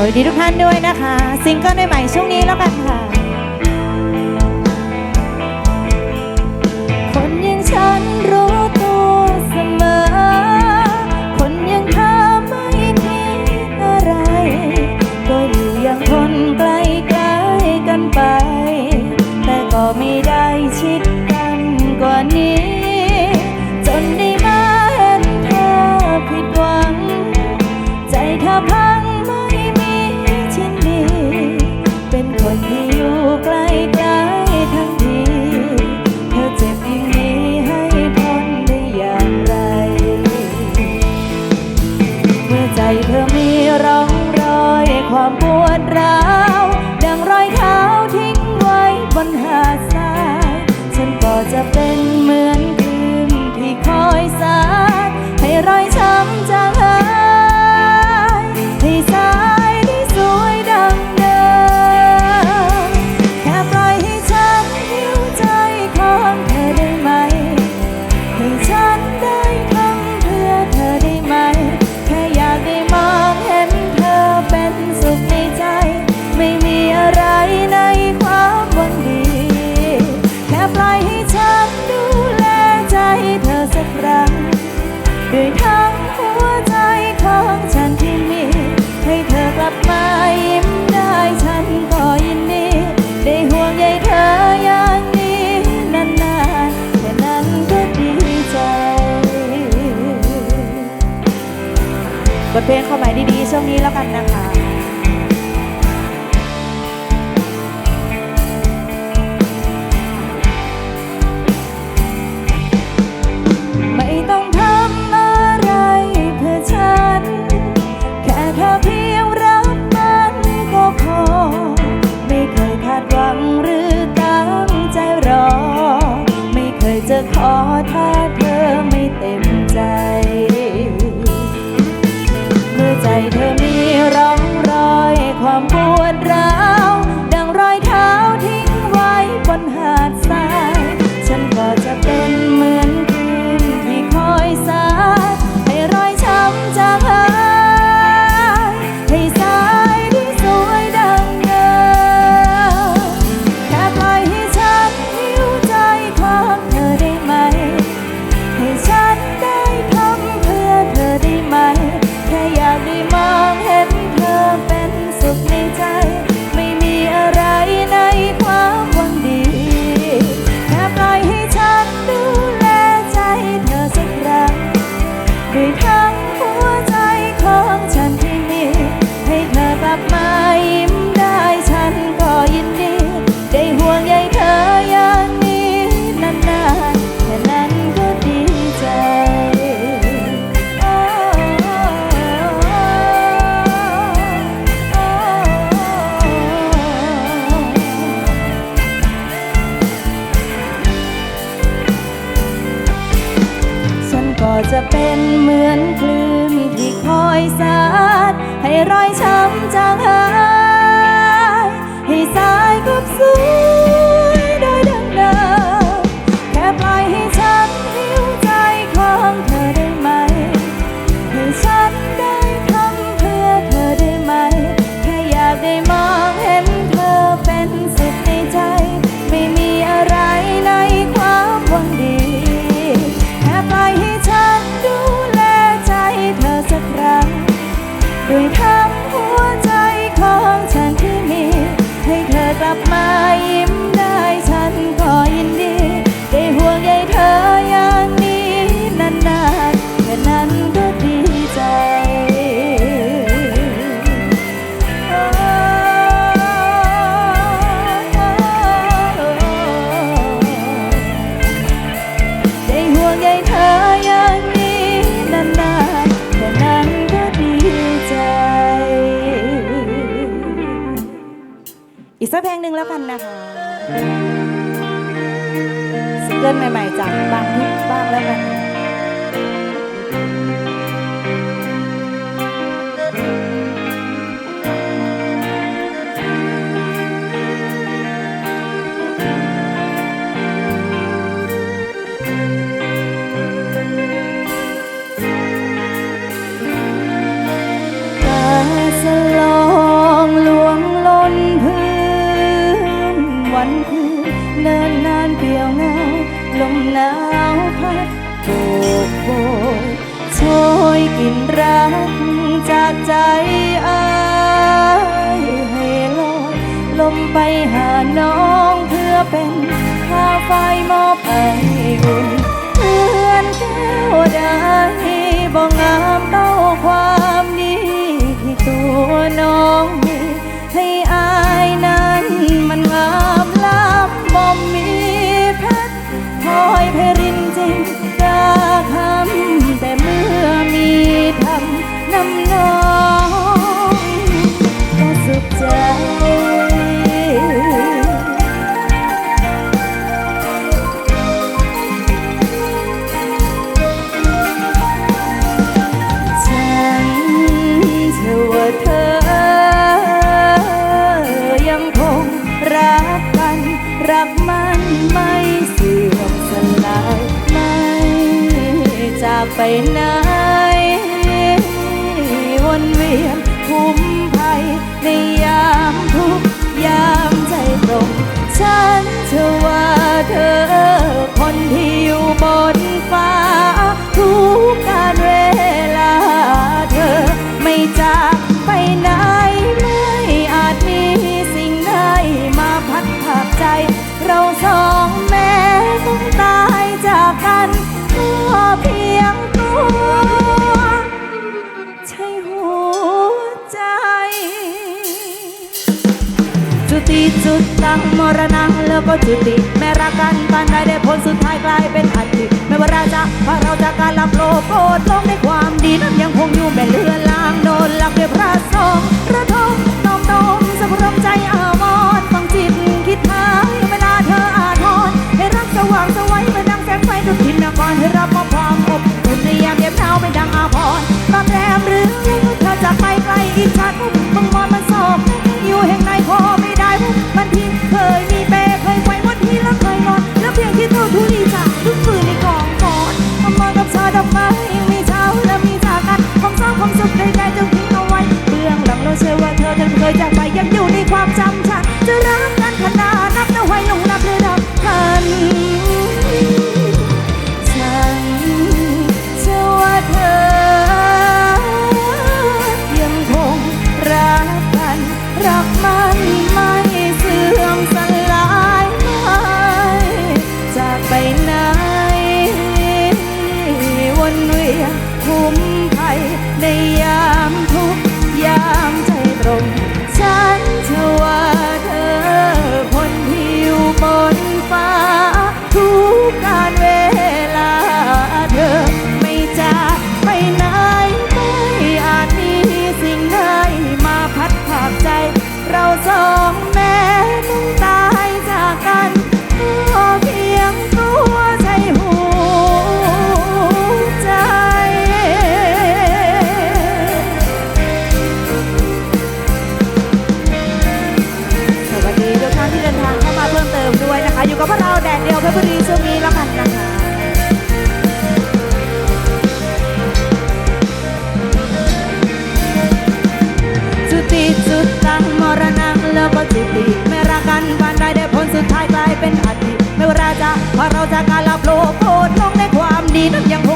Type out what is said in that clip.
สวัสดีทุกท่านด้วยนะคะ ซิงเกิลใหม่ช่วงนี้แล้วกันค่ะ เพลงเข้าไปดีๆช่วงนี้แล้วกันนะคะ็จะเป็นเหมือนคลื่นที่คอยสาด ให้รอยช้ำจางหาย ให้สายกลับสวยโดยดังเดิมแค่ปล่อยให้ กลับมายิ้ม พลงหนึ่งแล้วกันนะคะซิงเกิลใหม่ ๆ จากบางทิพบ้างแล้วกัน เนินนานเปี่ยวเงาลมหนาวพัดโบกโบช่วยกินรักจากใจอายให้ลอยลมไปหาน้องเพื่อเป็นข้าไฟมอบให้อุ่นเพื่อนแก้วได้บ่งามเต้าความดีที่ตัวน้อง ไหนวนเวียนคุ้มภัยในยามทุกยามใจตรงฉันเชื่อว่าเธอ คนที่อยู่บนฟ้าทุก ก็จุติ แม่รักกันตอนใดได้ผลสุดท้ายกลายเป็นอันติไม่ว่าเราจะพาเราจะการลับโลกโกดลงในความดีนั้นยังคงอยู่แม่เลือนลางโดนหลักเดียพระสงฆ์พระทงน้องน้อมสมรมใจ 你的阳。